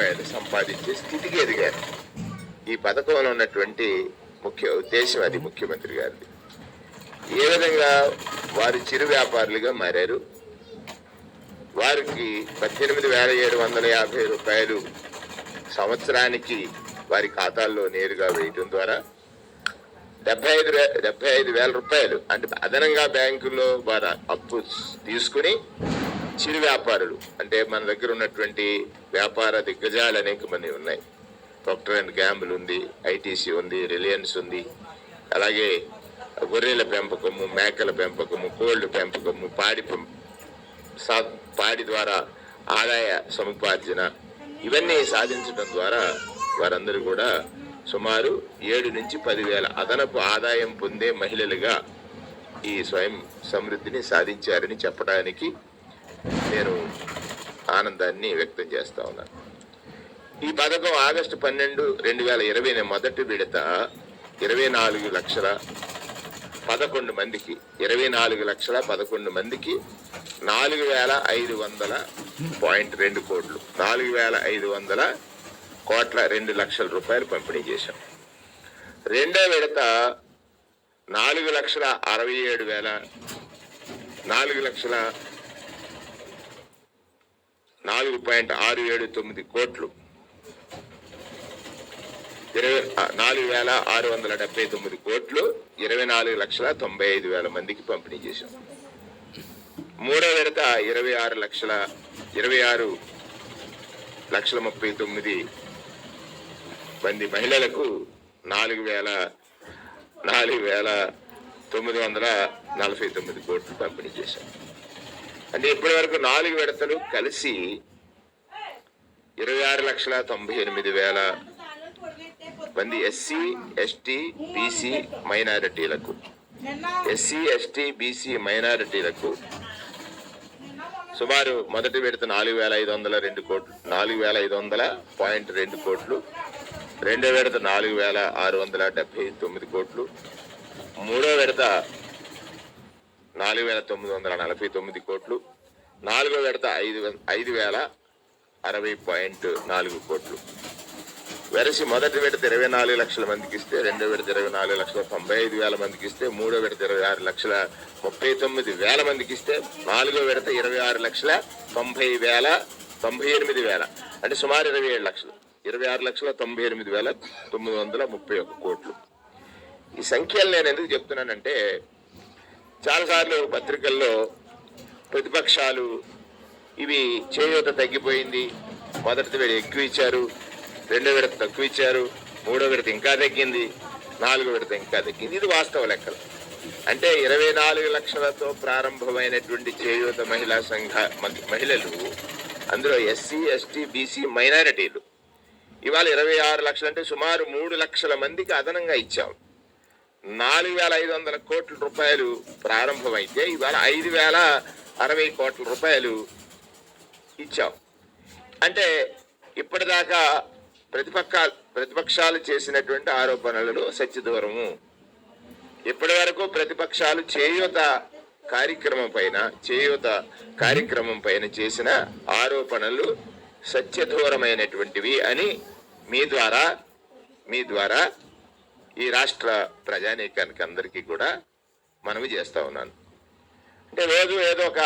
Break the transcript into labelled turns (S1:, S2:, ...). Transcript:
S1: రూపాయలు సంపాదించే స్థితికి ఎదిగారు. ఈ పథకంలో ఉన్నటువంటి ముఖ్య ఉద్దేశం అది ముఖ్యమంత్రి గారిది. ఏ విధంగా వారు చిరు వ్యాపారులుగా మారారు? వారికి పద్దెనిమిది వేల ఏడు వందల యాభై రూపాయలు సంవత్సరానికి వారి ఖాతాల్లో నేరుగా వేయటం ద్వారా డెబ్బై ఐదు వే- డెబ్బై ఐదు వేల రూపాయలు అంటే అదనంగా బ్యాంకుల్లో వారు అప్పు తీసుకుని చిరు వ్యాపారులు అంటే మన దగ్గర ఉన్నటువంటి వ్యాపార దిగ్గజాలు అనేక మంది ఉన్నాయి. ప్రొక్టర్ అండ్ గ్యాంబుల్ ఉంది ఐటీసీ ఉంది రిలయన్స్ ఉంది. అలాగే గొర్రెల పెంపకము మేకల పెంపకము కోళ్ళ పెంపకము పాడి పెం- సా- పాడి ద్వారా ఆదాయ సముపార్జన ఇవన్నీ సాధించడం ద్వారా వారందరూ కూడా సుమారు ఏడు నుంచి పదివేల అదనపు ఆదాయం పొందే మహిళలుగా ఈ స్వయం సమృద్ధిని సాధించారని చెప్పడానికి నేను ఆనందాన్ని వ్యక్తం చేస్తా ఉన్నాను ఈ పథకం ఆగస్టు పన్నెండు రెండు వేల ఇరవై మొదటి విడత ఇరవై నాలుగు లక్షల పదకొండు మందికి ఇరవై నాలుగు లక్షల పదకొండు మందికి నాలుగు వేల ఐదు వందల పాయింట్ రెండు కోట్లు నాలుగు వేల ఐదు వందల కోట్ల రెండు లక్షల రూపాయలు పంపిణీ చేశాం. రెండో విడత నాలుగు లక్షల అరవై ఏడు వేల నాలుగు లక్షల నాలుగు పాయింట్ ఆరు ఏడు తొమ్మిది కోట్లు. ఇరవై నాలుగు వేల ఆరు వందల డెబ్బై తొమ్మిది కోట్లు. ఇరవై నాలుగు లక్షల తొంభై ఐదు వేల మందికి పంపిణీ చేశాం. మూడో విడత ఇరవై ఆరు లక్షల ఇరవై ఆరు లక్షల ముప్పై తొమ్మిది మంది మహిళలకు నాలుగు వేల నాలుగు వేల తొమ్మిది వందల నలభై తొమ్మిది కోట్లు పంపిణీ చేశాం. అంటే ఇప్పటి వరకు నాలుగు విడతలు కలిసి ఇరవై ఆరు లక్షల తొంభై ఎనిమిది వేల మంది ఎస్సీ ఎస్టీ బీసీ మైనారిటీలకు. ఎస్సీ ఎస్టీ బీసీ మైనారిటీలకు సుమారు మొదటి విడత నాలుగు వేల ఐదు వందల రెండు కోట్లు నాలుగు వేల ఐదు వందల పాయింట్ రెండు కోట్లు రెండో విడత నాలుగు వేల ఆరు వందల డెబ్బై తొమ్మిది కోట్లు మూడో విడత నాలుగు వేల తొమ్మిది వందల నలభై తొమ్మిది కోట్లు. నాలుగో విడత ఐదు ఐదు వేల అరవై పాయింట్ నాలుగు కోట్లు. వెరసి మొదటి విడత ఇరవై నాలుగు లక్షల మందికి ఇస్తే రెండో విడత ఇరవై నాలుగు లక్షల తొంభై ఐదు వేల మందికి ఇస్తే మూడో విడత ఇరవై ఆరు లక్షల ముప్పై తొమ్మిది వేల మందికి ఇస్తే నాలుగో విడత ఇరవై ఆరు లక్షల తొంభై వేల తొంభై ఎనిమిది వేల. అంటే సుమారు ఇరవై ఏడు లక్షలు. ఇరవై ఆరు లక్షల తొంభై ఎనిమిది వేల తొమ్మిది వందల ముప్పై ఒక్క కోట్లు. ఈ సంఖ్యలు నేను ఎందుకు చెప్తున్నానంటే చాలాసార్లు పత్రికల్లో ప్రతిపక్షాలు ఇవి చేయూత తగ్గిపోయింది. మొదటి విడత ఎక్కువ ఇచ్చారు రెండో విడత తక్కువ ఇచ్చారు మూడో విడత ఇంకా తగ్గింది నాలుగో విడత ఇంకా తగ్గింది. ఇది వాస్తవ లెక్కలు. అంటే ఇరవై నాలుగు లక్షలతో ప్రారంభమైనటువంటి చేయూత మహిళా సంఘ మహిళలు అందులో ఎస్సీ ఎస్టీ బీసీ మైనారిటీలు. ఇవాళ ఇరవై ఆరు లక్షలు అంటే సుమారు మూడు లక్షల మందికి అదనంగా ఇచ్చాం. నాలుగు వేల ఐదు వందల కోట్ల రూపాయలు ప్రారంభమైతే ఇవాళ ఐదు వేల అరవై కోట్ల రూపాయలు ఇచ్చాం. అంటే ఇప్పటిదాకా ప్రతిపక్షాలు ప్రతిపక్షాలు చేసినటువంటి ఆరోపణలలో సత్యదూరము ఇప్పటి వరకు ప్రతిపక్షాలు చేయూత కార్యక్రమం పైన చేయూత కార్యక్రమం పైన చేసిన ఆరోపణలు సత్యదూరమైనటువంటివి అని మీ ద్వారా మీ ద్వారా ఈ రాష్ట్ర ప్రజానీకానికి అందరికీ కూడా మనవి చేస్తూ ఉన్నాను. అంటే రోజు ఏదో ఒక